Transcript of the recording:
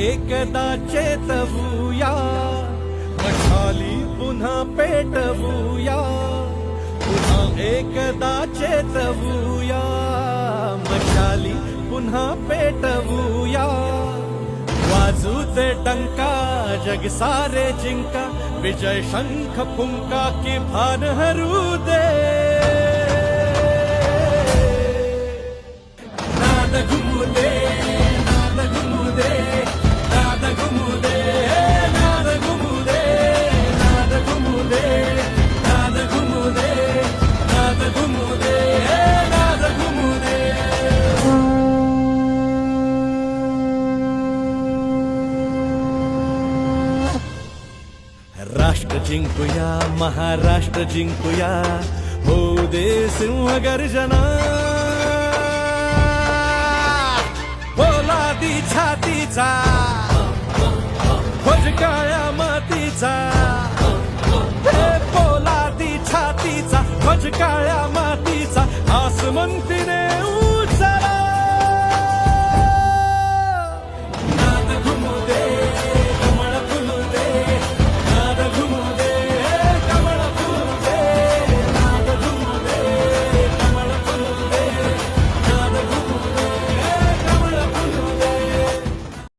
एकदा चेतवूया मशाली पुन्हा पेटवूया, पुन्हा एकदा चेतवूया मशाली पुन्हा पेटवूया. वाजूचे टंका जग सारे जिंका, विजय शंख फुंका की भान हरू दे राष्ट्र जिंकूया महाराष्ट्र जिंकूया. हो दे सिंह गर्जना पोलादी हो छातीचा. ध्वज मातीचा हे पोलादी छातीचा ध्वज मातीचा आसमंतीने